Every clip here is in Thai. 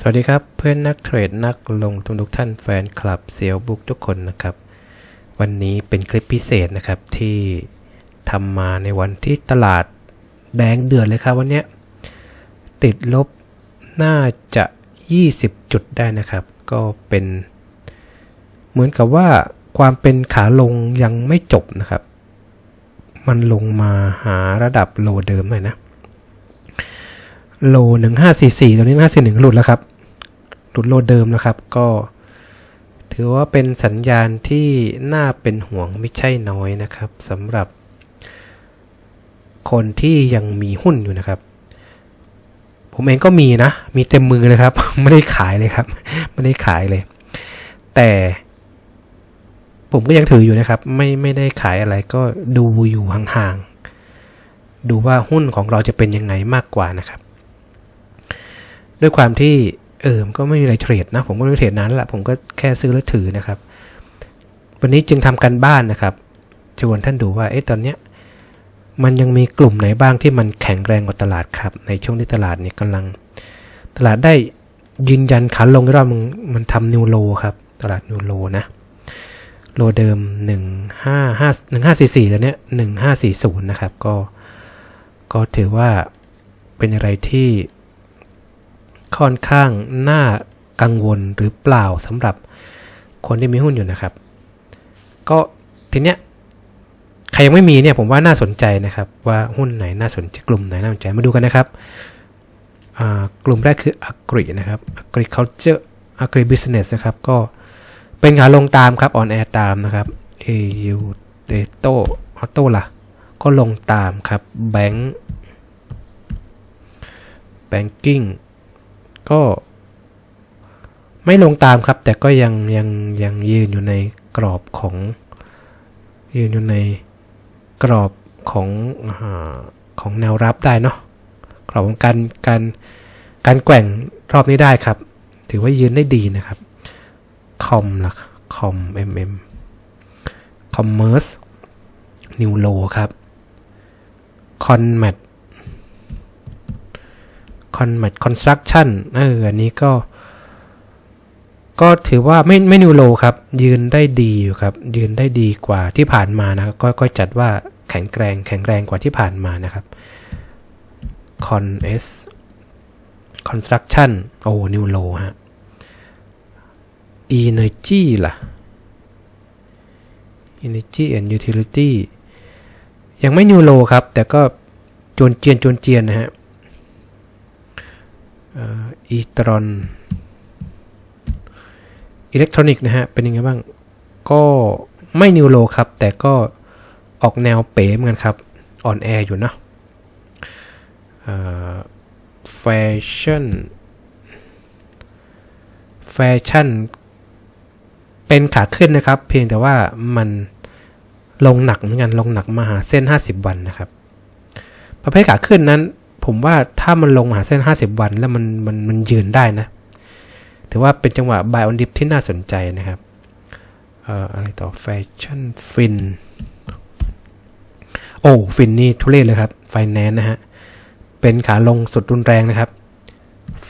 สวัสดีครับเพื่อนนักเทรดนักลงทุนทุกท่านแฟนคลับเซียวบุ๊กทุกคนนะครับ วันนี้เป็นคลิปพิเศษนะครับที่ทำมาในวันที่ตลาดแดงเดือดเลยครับวันนี้ติดลบน่าจะ 20 จุดได้นะครับ ก็เป็น เหมือนกับว่าความเป็นขาลงยังไม่จบนะครับ มันลงมาหาระดับโลเดิมหน่อยนะ โลหนึ่งห้าสี่สี่ตอนนี้ห้าสี่หนึ่งหลุดแล้วครับ หลุดโลเดิมนะครับ ก็ ถือว่าเป็นสัญญาณที่น่าเป็นห่วงไม่ใช่น้อยนะครับสำหรับ คนที่ยังมีหุ้นอยู่นะครับ ผมเองก็มีนะ มีเต็มมือเลยครับ ไม่ได้ขายเลยครับ ไม่ได้ขายเลย แต่ผมก็ยังถืออยู่นะครับ ไม่ไม่ได้ขายอะไรก็ดูอยู่ห่างๆ ดูว่าหุ้นของเราจะเป็นยังไงมากกว่านะครับ ด้วยความที่เออมก็ไม่มีอะไรเทรดนะ ผมก็ไม่ได้เทรดนานแล้วละผมก็แค่ซื้อแล้วถือนะครับ วันนี้จึงทำกันบ้านนะครับชวนท่านดูว่าเอ๊ะตอนเนี้ยมันยังมีกลุ่มไหนบ้างที่มันแข็งแรงกว่าตลาดครับ ในช่วงที่ตลาดเนี่ยกำลัง ตลาดได้ยืนยันขาลงรอบมันมันทำนิวโลครับ ตลาดนิวโลนะ โลเดิม 1 5 5 1 5 4 4ตอนเนี้ย1 5 4 0 นะครับ ก็ ก็ถือว่าเป็นอะไรที่ ค่อนข้างน่ากังวลหรือเปล่าสำหรับคนที่มีหุ้นอยู่นะครับ ก็ทีเนี้ยใครยังไม่มีเนี่ยผมว่าน่าสนใจนะครับ ว่าหุ้นไหนน่าสนใจกลุ่มไหนน่าสนใจมาดูกันนะครับอ่ากลุ่มแรกคือ Agri นะครับ Agriculture Agri Business นะครับ ก็เป็นขาลงตามครับออนแอร์ตามนะครับ AU t e t o Auto ล่ะ ก็ลงตามครับ Bank Banking ก็ ไม่ลงตามครับ แต่ก็ยังยังยังยืนอยู่ในกรอบของ ยืนอยู่ในกรอบของอของแนวรับได้เนาะกรอบของการการการแกว่งรอบนี้ได้ครับ ถือว่ายืนได้ดีนะครับคอมล่ะคอม mm commerce new low ครับคอนแมท conmat conmat construction เอออันนี้ก็ ก็ถือว่าไม่ไม่นิวโลครับ ยืนได้ดีอยู่ครับ ยืนได้ดีกว่าที่ผ่านมานะก็ก็จัดว่าแข็งแกร่งแข็งแรงกว่าที่ผ่านมานะครับ con s construction โอ้นิวโลฮะ energy ล่ะ energy and utility ยังไม่นิวโลครับ แต่ก็จนเจียนจนเจียนนะฮะ อีตรอนอิเล็กทรอนิกส์นะฮะ เป็นยังไงบ้าง ก็ไม่นิวโลครับ แต่ก็ออกแนวเป๋เหมือนกันครับ อ่อนแออยู่นะแฟชั่น แฟชั่น เป็นขาขึ้นนะครับ เพียงแต่ว่ามันลงหนักเหมือนกัน ลงหนักมาหาเส้น 50 วันนะครับ ประเภทขาขึ้นนั้น ผมว่าถ้ามันลงมาหาเส้น 50 วัน แล้วมันมันมันยืนได้นะ ถือว่าเป็นจังหวะ buy on dip ที่น่าสนใจนะครับเอ่ออะไรต่อแฟชั่นฟินโอ้ฟินนี่ทุเรศเลยครับไฟแนนซ์นะฮะ เป็นขาลงสุดรุนแรงนะครับ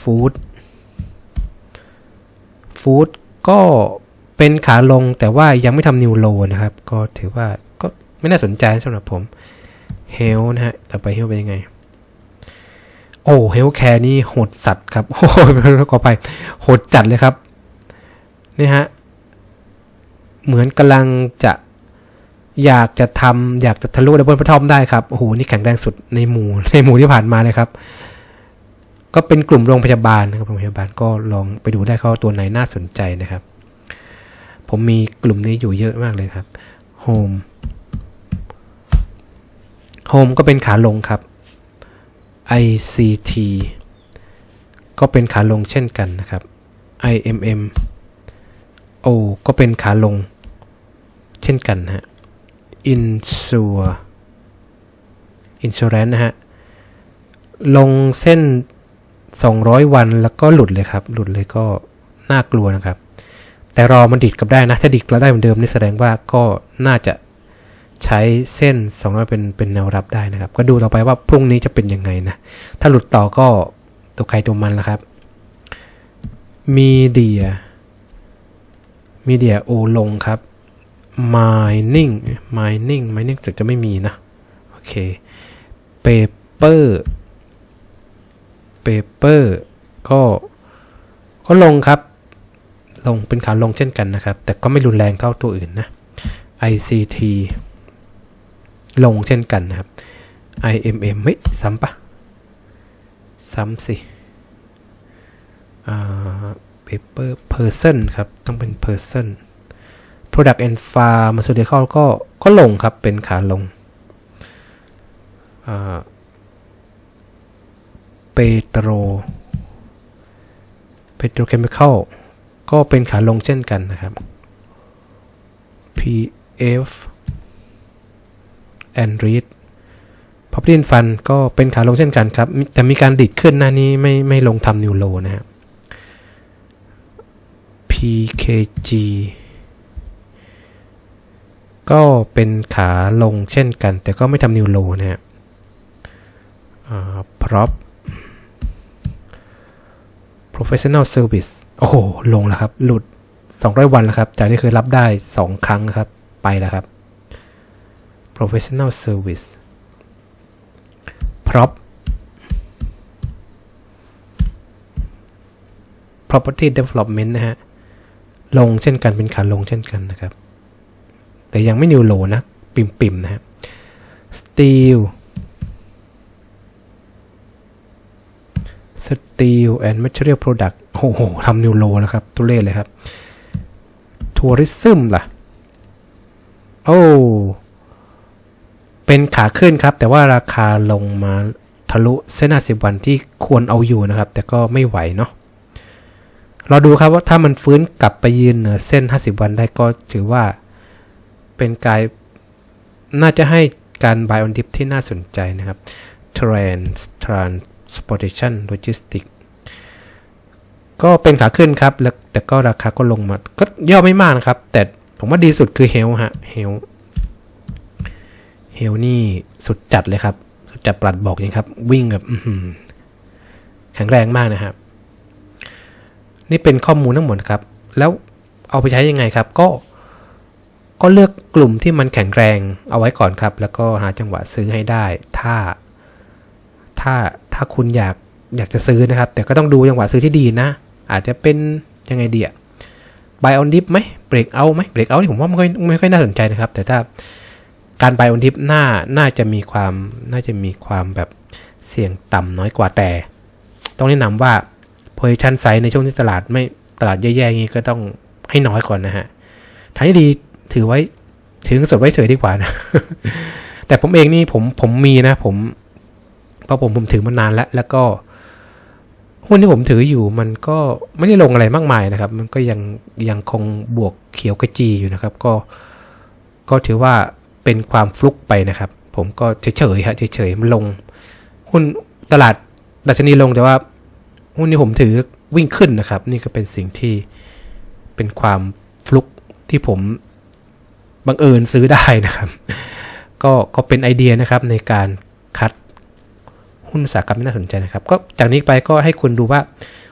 ฟู้ดฟู้ดก็เป็นขาลงแต่ว่ายังไม่ทำนิวโลนะครับ ก็ถือว่าก็ไม่น่าสนใจสำหรับผมเฮลนะฮะ ต่อไปเฮลเป็นยังไง โอ้เฮลแคร์นี่โหดสัตว์ครับ โอ้ขอไปโหดจัดเลยครับ นี่ฮะ เหมือนกำลังจะอยากจะทำอยากจะทะลุดับเบิลพทอมได้ครับ โอ้โห นี่แข็งแรงสุดในหมู่ในหมู่ที่ผ่านมาเลยครับ ก็เป็นกลุ่มโรงพยาบาลนะครับโรงพยาบาลก็ลองไปดูได้เขาตัวไหนน่าสนใจนะครับ ผมมีกลุ่มนี้อยู่เยอะมากเลยครับ Home Home ก็เป็นขาลงครับ ICT ก็เป็นขาลงเช่นกันนะครับ IMM O ก็เป็นขาลงเช่นกันฮะ Insure Insurance นะฮะ ลงเส้น 200 วันแล้วก็หลุดเลยครับ หลุดเลยก็น่ากลัวนะครับ แต่รอมันดิดกลับได้นะ ถ้าดิดกลับได้เหมือนเดิมนี่แสดงว่าก็น่าจะ ใช้เส้น200เป็นเป็นแนวรับได้นะครับ ก็ดูต่อไปว่าพรุ่งนี้จะเป็นยังไงนะ ถ้าหลุดต่อก็ตัวใครตัวมันและครับ มีเดียมีเดียโอลงครับ mining mining mining จะไม่มีนะ โอเค paper paper ก็ก็ลงครับ ลงเป็นขาลงเช่นกันนะครับ แต่ก็ไม่รุนแรงเท่าตัวอื่นนะ ICT ลงเช่นกันนะครับ IMM เฮ้ยซ้ำปะซ้ำสิอ่า paper person ครับ ต้องเป็น person product and pharmaceutical ก็ก็ลงครับเป็นขาลงอ่า petro petrochemical ก็เป็นขาลงเช่นกันนะครับ PF and read property and fund ก็เป็นขาลงเช่นกันครับ แต่มีการดิดขึ้นหน้านี้ไม่ไม่ลงทำนิวโลนะครับ PKG ก็เป็นขาลงเช่นกัน แต่ก็ไม่ทำนิวโลนะฮะอ่า prop professional service โอ้โห ลงแล้วครับ หลุด 200 วันแล้วครับ จากที่เคยรับได้ 2 ครั้งครับ ไปแล้วครับ professional service prop property development นะฮะ ลงเช่นกันเป็นขาลงเช่นกันนะครับ แต่ยังไม่นิวโลนะ ปิมปิมๆนะฮะ steel steel and material product โอ้โหทำนิวโลแล้วครับ ตุเล่เลยครับ tourism ล่ะ โอ้ เป็นขาขึ้นครับ แต่ว่าราคาลงมาทะลุเส้น50 วันที่ควรเอาอยู่นะครับ แต่ก็ไม่ไหวเนาะเราดูครับว่าถ้ามันฟื้นกลับไปยืนเหนือเส้น 50 วันได้ก็ถือว่าเป็นการน่าจะให้การ buy on dip ที่น่าสนใจนะครับ trans transportation logistics ก็เป็นขาขึ้นครับแล้วแต่ก็ราคาก็ลงมา ก็ย่อไม่มากนะครับ แต่ผมว่าดีสุดคือเฮลฮะเฮล เฮลนี่สุดจัดเลยครับ สุดจัดปลัดบอกอย่างครับ วิ่งแบบแข็งแรงมากนะครับ นี่เป็นข้อมูลทั้งหมดครับ แล้วเอาไปใช้ยังไงครับ ก็ก็เลือกกลุ่มที่มันแข็งแรงเอาไว้ก่อนครับ แล้วก็หาจังหวะซื้อให้ได้ ถ้า ถ้าถ้าคุณอยากอยากจะซื้อนะครับ แต่ก็ต้องดูจังหวะซื้อที่ดีนะ อาจจะเป็นยังไงดีอะ buy on dip ไหม break out ไหม break out นี่ผมว่าไม่ค่อยไม่ค่อยน่าสนใจนะครับ แต่ถ้า การ buy on dip น่าน่าจะมีความน่าจะมีความแบบเสี่ยงต่ำน้อยกว่าแต่ ต้องแนะนำว่า position size ในช่วงที่ตลาดไม่ตลาดแย่ๆอย่างนี้ก็ต้องให้น้อยก่อนนะฮะทางที่ดีถือไว้ถือเงินสดไว้เฉยดีกว่านะ แต่ผมเองนี่ผมผมมีนะ ผม เพราะผมผมถือมานานแล้ว แล้วก็หุ้นที่ผมถืออยู่มันก็ไม่ได้ลงอะไรมากมายนะครับ มันก็ยังยังคงบวกเขียวกระจีอยู่นะครับ ก็ก็ถือว่า เป็นความฟลุกไปนะครับ ผมก็เฉยๆฮะเฉยๆมันลง หุ้นตลาดดัชนีลงแต่ว่าหุ้นที่ผมถือวิ่งขึ้นนะครับ นี่ก็เป็นสิ่งที่เป็นความฟลุกที่ผมบังเอิญซื้อได้นะครับ ก็ก็เป็นไอเดียนะครับในการคัดหุ้นอุตสาหกรรมที่น่าสนใจนะครับ ก็จากนี้ไปก็ให้คุณดูว่า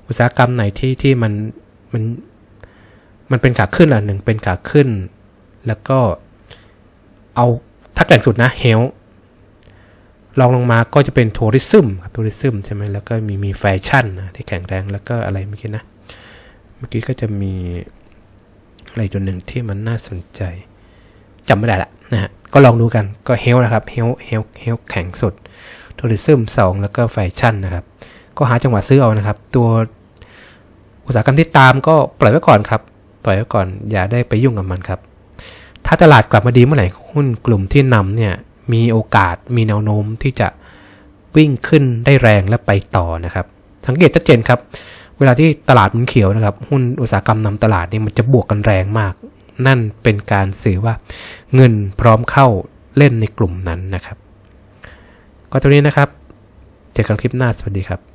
อุตสาหกรรมไหนที่ที่มันมันมันเป็นขาขึ้นอะหนึ่งเป็นขาขึ้น แล้วก็ เอาถ้าแก่งสุดนะเฮลลองลงมาก็จะเป็นทัวริซึมครับทัวริซึมใช่ไหมแล้วก็มีมีแฟชั่นนะที่แข็งแรงแล้วก็อะไรเมื่อกี้นะ เมื่อกี้ก็จะมีอะไรตัวหนึ่งที่มันน่าสนใจจำไม่ได้ละนะฮะก็ลองดูกันก็เฮลนะครับเฮลเฮลเฮลแข็งสุดทัวริซึมสองแล้วก็แฟชั่นนะครับ ก็หาจังหวะซื้อเอานะครับ ตัวอุตสาหกรรมที่ตามก็ปล่อยไว้ก่อนครับ ปล่อยไว้ก่อนอย่าได้ไปยุ่งกับมันครับาตลาดกลับมาดีเมื่อไหร่หุ้นกลุ่มที่นำเนี่ยมีโอกาสมีแนวโน้มที่จะวิ่งขึ้นได้แรงและไปต่อนะครับ สังเกตชัดเจนครับ เวลาที่ตลาดมันเขียวนะครับ หุ้นอุตสาหกรรมนำตลาดนี่มันจะบวกกันแรงมาก นั่นเป็นการสื่อว่าเงินพร้อมเข้าเล่นในกลุ่มนั้นนะครับ ก็ตรงนี้นะครับ เจอกันคลิปหน้าสวัสดีครับ